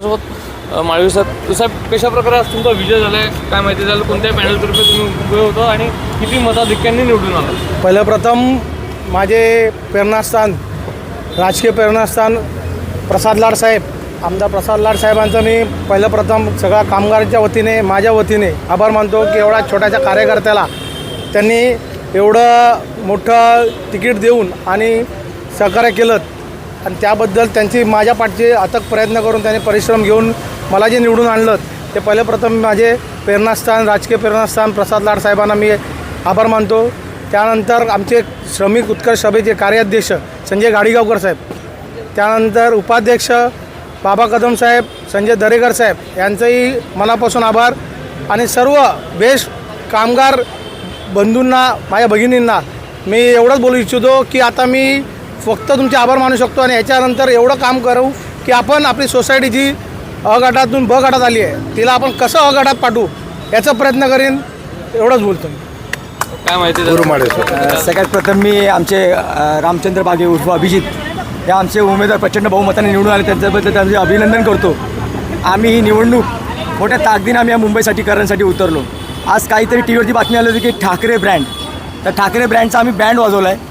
सोबत अ, माळवी साहेब साहेब कशा प्रकारे आज तुमचा विजय झालाय? काय माहिती झालं? कोणत्या पॅनलतर्फे तुम्ही उभे होता आणि किती मताधिक्यांनी निवडून आला? पहिलं प्रथम माझे प्रेरणास्थान राजकीय प्रेरणास्थान प्रसाद लाड साहेब. आमदार प्रसाद लाड साहेबांचं मी पहिलं प्रथम सगळ्या कामगारांच्या वतीने माझ्या वतीने आभार मानतो की एवढा छोट्याशा कार्यकर्त्याला त्यांनी एवढं मोठं तिकीट देऊन आणि सहकार्य केलं. आणि त्याबद्दल त्यांची माझ्या पाठचे अथक प्रयत्न करून त्यांनी परिश्रम घेऊन मला जे निवडून आणलं ते पहिलं प्रथम माझे प्रेरणास्थान राजकीय प्रेरणास्थान प्रसाद लाड साहेबांना मी आभार मानतो. त्यानंतर आमचे श्रमिक उत्कर्ष सभेचे कार्याध्यक्ष संजय गाडीगावकर साहेब त्यानंतर उपाध्यक्ष बाबा कदम साहेब संजय दरेकर साहेब यांचंही मनापासून आभार. आणि सर्व बेस्ट कामगार बंधूंना माझ्या भगिनींना मी एवढंच बोलू इच्छितो की आता मी फक्त तुमचे आभार मानू शकतो आणि याच्यानंतर एवढं काम करू की आपण आपली सोसायटी जी अ गटातून ब गटात आली आहे तिला आपण कसं अ गटात पाठवू याचा प्रयत्न करीन एवढंच बोलतो मी. काय माहिती अ, सगळ्यात प्रथम मी आमचे अ, रामचंद्र बागे उर्फ अभिजित हे आमचे उमेदवार प्रचंड बहुमताने निवडून आले त्यांच्याबद्दल त्यांचे अभिनंदन करतो. आम्ही ही निवडणूक मोठ्या ताकदीने आम्ही या मुंबईसाठी करण्यासाठी उतरलो. आज काहीतरी टी व्हीवरती बातमी आली होती की ठाकरे ब्रँड तर ठाकरे ब्रँडचा आम्ही बँड वाजवला आहे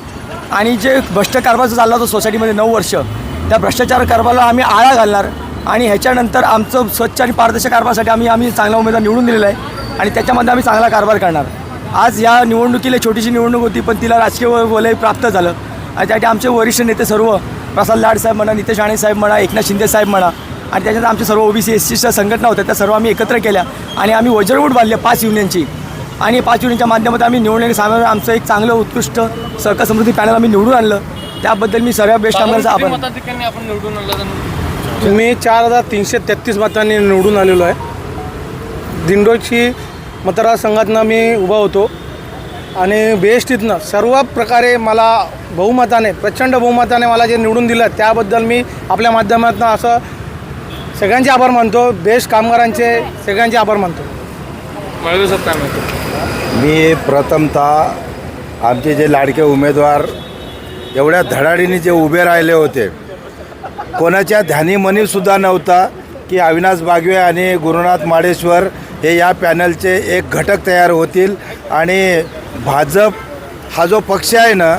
आणि जे भ्रष्ट कारभार जो चालला होता सोसायटीमध्ये नऊ वर्ष त्या भ्रष्टाचार कारभाराला आम्ही आळा घालणार आणि ह्याच्यानंतर आमचं स्वच्छ आणि पारदर्शक कारभारासाठी आम्ही आम्ही चांगला उमेदवार निवडून दिलेला आहे आणि त्याच्यामध्ये आम्ही चांगला कारभार करणार. आज या निवडणुकीला छोटीशी निवडणूक होती पण तिला राजकीय वलय प्राप्त झालं. आणि त्यासाठी आमचे वरिष्ठ नेते सर्व प्रसाद लाड साहेब म्हणा नितेश राणे साहेब म्हणा एकनाथ शिंदे साहेब म्हणा आणि त्याच्यात आमच्या सर्व ओबीसी एस सीच्या संघटना होत्या त्या सर्व आम्ही एकत्र केल्या. आणि आम्ही वज्रवूट बांधले पाच युनियनची. आणि पाच युनियनच्या माध्यमातून आम्ही निवडणुकी सामने आमचं एक चांगलं उत्कृष्ट सहकार समृद्धी पॅनल आम्ही निवडून आणलं. त्याबद्दल मी सर्व बेस्ट कामगारचा किती आभार. आपण निवडून आला तर मी चार हजार तीनशे तेहतीस मतांनी निवडून आलेलो आहे. दिंडोची मतदारसंघातनं मी उभा होतो. आणि बी एस टीतनं सर्व प्रकारे मला बहुमताने प्रचंड बहुमताने मला जे निवडून दिलं त्याबद्दल मी आपल्या माध्यमातून असं सगळ्यांचे आभार मानतो. बेस्ट कामगारांचे सगळ्यांचे आभार मानतो. साहेब काय मी प्रथमतः आमचे जे लाडके उमेदवार एवढ्या धडाडीने जे उभे राहिले होते कोणाच्या ध्यानीमनीसुद्धा नव्हता की अविनाश बागवे आणि गुरुनाथ माडेश्वर हे या पॅनलचे एक घटक तयार होतील आणि भाजप हा जो पक्ष आहे ना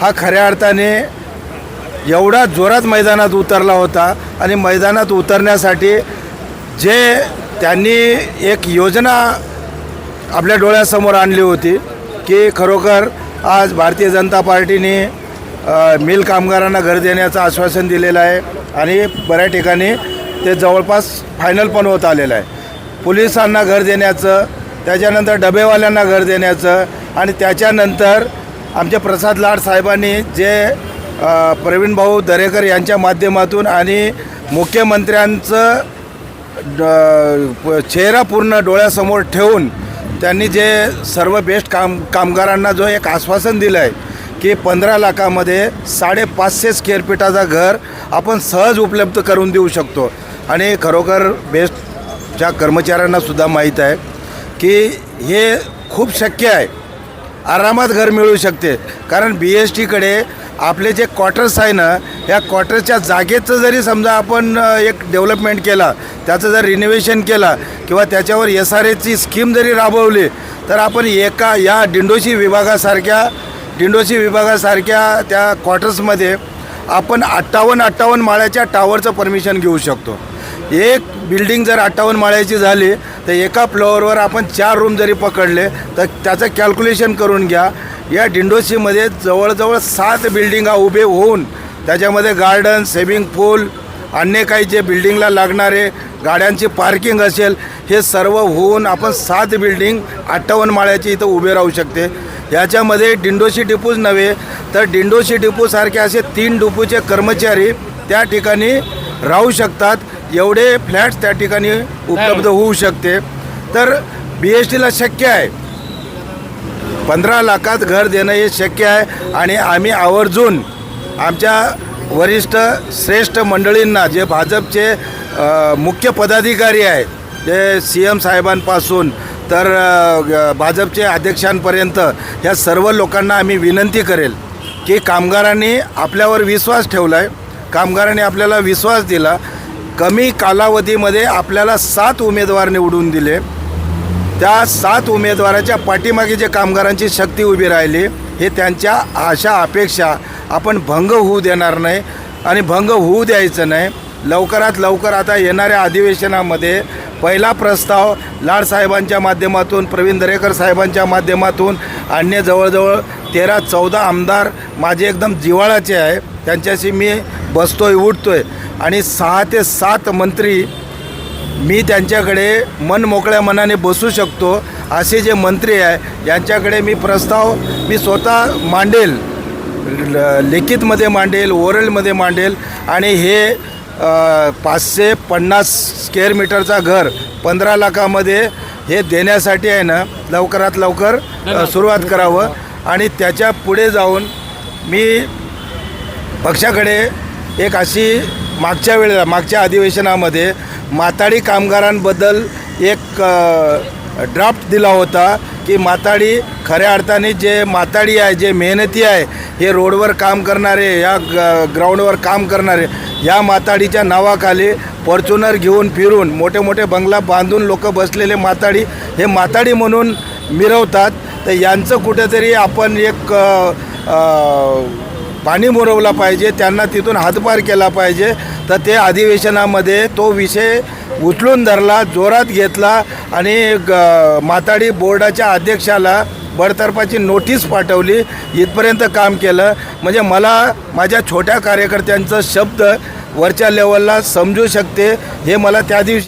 हा खऱ्या अर्थाने एवढा जोरात मैदानात उतरला होता आणि मैदानात उतरण्यासाठी जे त्यांनी एक योजना आपल्या डोळ्यासमोर आणली होती की खरोखर आज भारतीय जनता पार्टीने मिल कामगारांना घर देण्याचं आश्वासन दिलेलं आहे आणि बऱ्याच ठिकाणी ते जवळपास फायनल पण होत आलेलं आहे. पोलिसांना घर देण्याचं त्याच्यानंतर डबेवाल्यांना घर देण्याचं आणि त्याच्यानंतर आमचे प्रसाद लाड साहेबांनी जे प्रवीण भाऊ दरेकर यांच्या माध्यमातून आणि मुख्यमंत्र्यांचं ड- चेहरा पूर्ण डोळ्यासमोर ठेवून त्यांनी जे सर्व बेस्ट काम कामगारांना जो एक आश्वासन दिलं आहे की पंधरा लाखामध्ये साडेपाचशे स्क्वेअर फीटाचं घर आपण सहज उपलब्ध करून देऊ शकतो. आणि खरोखर बेस्टच्या कर्मचाऱ्यांनासुद्धा माहीत आहे की हे खूप शक्य आहे. आरामात घर मिळू शकते. कारण बी एस टीकडे आपले जे क्वार्टर्स आहे ना या क्वार्टरच्या जागेचं जरी समजा आपण एक डेव्हलपमेंट केला त्याचं जर रिनोव्हेशन केला किंवा त्याच्यावर एस आर एची स्कीम जरी राबवली तर आपण एका या डिंडोशी विभागासारख्या डिंडोशी विभागासारख्या त्या क्वार्टर्समध्ये आपण अठ्ठावन्न अठ्ठावन्न माळ्याच्या टावरचं परमिशन घेऊ शकतो. एक बिल्डिंग जर अठ्ठावन्न माळ्याची झाली तर एका फ्लोअरवर आपण चार रूम जरी पकडले तर त्याचं कॅल्क्युलेशन करून घ्या या डिंडोशीमध्ये जवळजवळ सात बिल्डिंगा उभे होऊन त्याच्यामध्ये गार्डन स्विमिंग पूल अन्य काही जे बिल्डिंगला लागणारे गाड्यांची पार्किंग असेल हे सर्व होऊन आपण सात बिल्डिंग अठ्ठावन्न माळ्याची इथं उभे राहू शकते. याच्यामध्ये डिंडोशी डिपूच नव्हे तर डिंडोशी डिपूसारखे असे तीन डिपूचे कर्मचारी त्या ठिकाणी राहू शकतात. एवढे फ्लॅट्स त्या ठिकाणी उपलब्ध होऊ शकते. तर बी एस टीला शक्य आहे पंधरा लाखात घर देणं हे शक्य आहे आणि आम्ही आवर्जून आमच्या वरिष्ठ श्रेष्ठ मंडळींना जे भाजपचे मुख्य पदाधिकारी आहेत जे सी एम साहेबांपासून तर भाजपचे अध्यक्षांपर्यंत ह्या सर्व लोकांना आम्ही विनंती करेल की कामगारांनी आपल्यावर विश्वास ठेवला आहे कामगारांनी आपल्याला विश्वास दिला. कमी कालावधीमध्ये आपल्याला सात उमेदवार निवडून दिले. त्या सात उमेदवाराच्या पाठीमागे जे कामगारांची शक्ती उभी राहिली हे त्यांच्या आशा अपेक्षा आपण भंग होऊ देणार नाही आणि भंग होऊ द्यायचं नाही. लवकरात लवकर आता येणाऱ्या अधिवेशनामध्ये पहिला प्रस्ताव लाडसाहेबांच्या माध्यमातून प्रवीण दरेकर साहेबांच्या माध्यमातून आणणे जवळजवळ तेरा चौदा आमदार माझे एकदम जिव्हाळाचे आहे. त्यांच्याशी मी बसतोय उठतोय आणि सहा ते सात मंत्री मी त्यांच्याकडे मन मोकळ्या मनाने बसू शकतो असे जे मंत्री आहे यांच्याकडे मी प्रस्ताव मी स्वतः मांडेल लिखितमध्ये मांडेल ओरलमध्ये मांडेल आणि हे पाचशे पन्नास स्क्वेअर मीटरचा घर पंधरा लाखामध्ये हे देण्यासाठी आहे ना लवकरात लवकर सुरुवात करावं. आणि त्याच्या पुढे जाऊन मी पक्षाकडे एक अशी मागच्या वेळेला मागच्या अधिवेशनामध्ये माताडी कामगारांबद्दल एक ड्राफ्ट दिला होता की माताडी खऱ्या अर्थाने जे माताडी आहे जे मेहनती आहे हे रोडवर काम करणारे या ग ग्राउंडवर काम करणारे या माताडीच्या नावाखाली फॉर्च्युनर घेऊन फिरून मोठे मोठे बंगला बांधून लोक बसलेले माताडी हे माताडी म्हणून मिरवतात. तर यांचं कुठेतरी आपण एक आ, आ, पाणी मुरवला पाहिजे त्यांना तिथून हातभार केला पाहिजे. तर ते अधिवेशनामध्ये तो विषय उचलून धरला जोरात घेतला आणि ग माताडी बोर्डाच्या अध्यक्षाला बडतर्फाची नोटीस पाठवली. इथपर्यंत काम केलं. म्हणजे मला माझ्या छोट्या कार्यकर्त्यांचं शब्द वरच्या लेवलला समजू शकते. हे मला त्या दिवशी